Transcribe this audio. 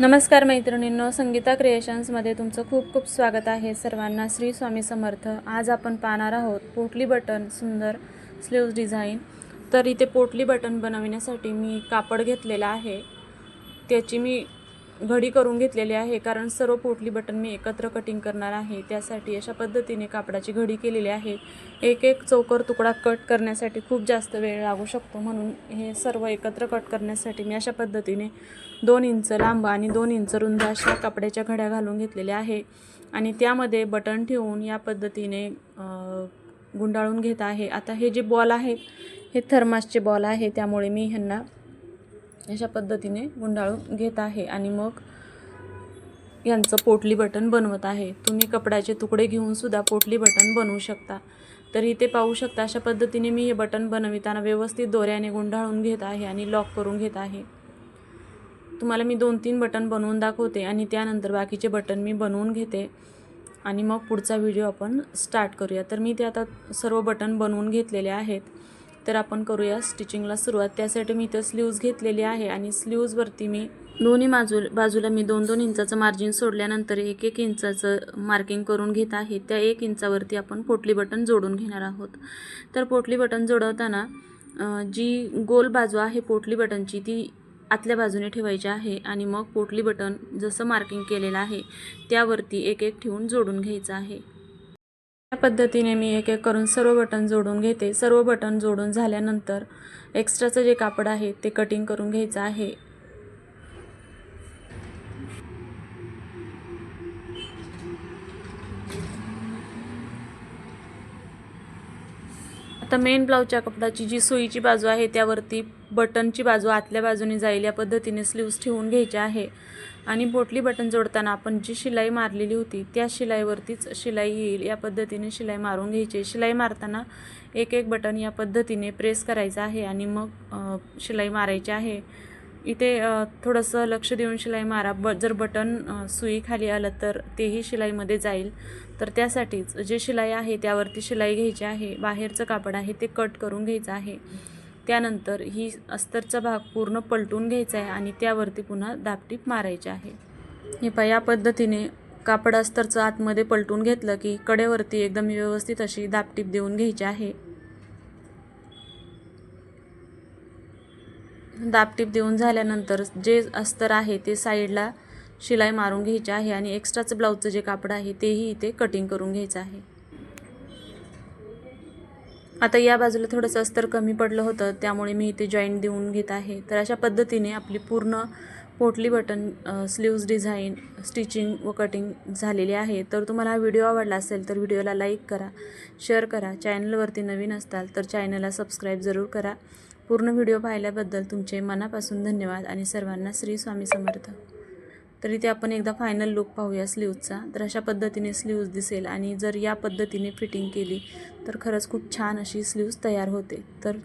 नमस्कार मैत्रिणींनो संगीता क्रिएशन्समध्ये तुमचं खूप खूप स्वागत आहे. सर्वांना श्री स्वामी समर्थ. आज आपण पाहणार आहोत पोटली बटन सुंदर स्लीव्ज डिझाईन तर इथे पोटली बटन बनवण्यासाठी मी कापड घेतलेलं आहे. त्याची मी घडी करून घेतलेली आहे. कारण सर्व पोटली बटन मी एकत्र कटिंग करणार आहे. त्यासाठी अशा पद्धतीने कापडाची घडी केलेली आहे. एक एक चौकर तुकडा कट करण्यासाठी खूप जास्त वेळ लागू शकतो. म्हणून हे सर्व एकत्र कट करण्यासाठी मी अशा पद्धतीने दोन इंच लांब आणि दोन इंच रुंद अशा कपड्याच्या घड्या घालून घेतलेल्या आहे. आणि त्यामध्ये बटन ठेवून या पद्धतीने गुंडाळून घेत आहे. आता हे जे बॉल आहेत हे थर्मासचे बॉल आहे. त्यामुळे मी ह्यांना अशा पद्धतीने गुंडाळून घेत आहे आणि मग यांचं पोटली बटन बनवत आहे. तुम्ही कपड्याचे तुकडे घेऊन सुद्धा पोटली बटन बनवू शकता. तर इथे पाहू शकता अशा पद्धतीने मी हे बटन बनविताना व्यवस्थित दोऱ्याने गुंडाळून घेत आहे आणि लॉक करून घेत आहे. तुम्हाला मी दोन तीन बटन बनवून दाखवते आणि त्यानंतर बाकीचे बटन मी बनवून घेते. आणि मग पुढचा व्हिडिओ आपण स्टार्ट करूया. तर मी ते आता सर्व बटन बनवून घेतलेले आहेत. तर आपण करूया स्टिचिंगला सुरुवात. त्यासाठी मी इथं स्लीव्ज घेतलेली आहे आणि स्लीव्जवरती मी दोन्ही बाजू बाजूला मी दोन दोन इंचाचं मार्जिन सोडल्यानंतर एक एक इंचाचं मार्किंग करून घेत आहे. त्या एक इंचावरती आपण पोटली बटन जोडून घेणार आहोत. तर पोटली बटन जोडवताना जी गोल बाजू आहे पोटली बटनची ती आतल्या बाजूने ठेवायची आहे आणि मग पोटली बटन जसं मार्किंग केलेलं आहे त्यावरती एक एक ठेवून जोडून घ्यायचं आहे. या पद्धतीने मी एक एक करून सर्व बटन जोडून घेते. सर्व बटन जोडून झाल्यानंतर एक्स्ट्राचं जे कापड आहे ते कटिंग करून घ्यायचं आहे. आता मेन ब्लाऊजच्या कपडाची जी सुईची बाजू आहे त्यावरती बटनची बाजू आतल्या बाजूने जाईल या पद्धतीने स्लीव्स ठेवून घ्यायचे आहे. आणि पोटली बटन जोडताना आपण जी शिलाई मारलेली होती त्या शिलाईवरतीच शिलाई येईल या पद्धतीने शिलाई मारून घ्यायची. शिलाई मारताना एक एक बटन या पद्धतीने प्रेस करायचं आहे आणि मग शिलाई मारायची आहे. इथे थोडंसं लक्ष देऊन शिलाई मारा. ब जर बटन सुई खाली आलं तर तेही शिलाईमध्ये जाईल. तर त्यासाठीच जे शिलाई आहे त्यावरती शिलाई घ्यायची आहे. बाहेरचं कापड आहे ते कट करून घ्यायचं आहे. त्यानंतर ही अस्तरचा भाग पूर्ण पलटून घ्यायचा आहे आणि त्यावरती पुन्हा दापटीप मारायची आहे. हे पहा या पद्धतीने कापड अस्तरचं आतमध्ये पलटून घेतलं की कडेवरती एकदम व्यवस्थित अशी दापटीप देऊन घ्यायची आहे. दापटीप देऊन झाल्यानंतर जे अस्तर आहे ते साईडला शिलाई मारून घ्यायची आहे आणि एक्स्ट्राचं ब्लाऊजचं जे कापड आहे तेही इथे कटिंग करून घ्यायचं आहे. आता या बाजूला थोडंसं अस्तर कमी पडलं होतं त्यामुळे मी इथे जॉईंट देऊन घेत आहे. तर अशा पद्धतीने आपली पूर्ण पोटली बटन स्लीव्ज डिझाईन स्टिचिंग व कटिंग झालेली आहे. तर तुम्हाला हा व्हिडिओ आवडला असेल तर व्हिडिओला लाईक करा शेअर करा. चॅनलवरती नवीन असताल तर चॅनलला सबस्क्राईब जरूर करा. पूर्ण व्हिडिओ पाहिल्याबद्दल तुमचे मनापासून धन्यवाद आणि सर्वांना श्री स्वामी समर्थ. तर इथे आपण एकदा फायनल लुक पाहूया स्लीवचा तर अशा पद्धतीने स्लीव्ज दिसेल आणि जर या पद्धतीने फिटिंग केली तर खरंच खूप छान अशी स्लीव्ज तयार होते. तर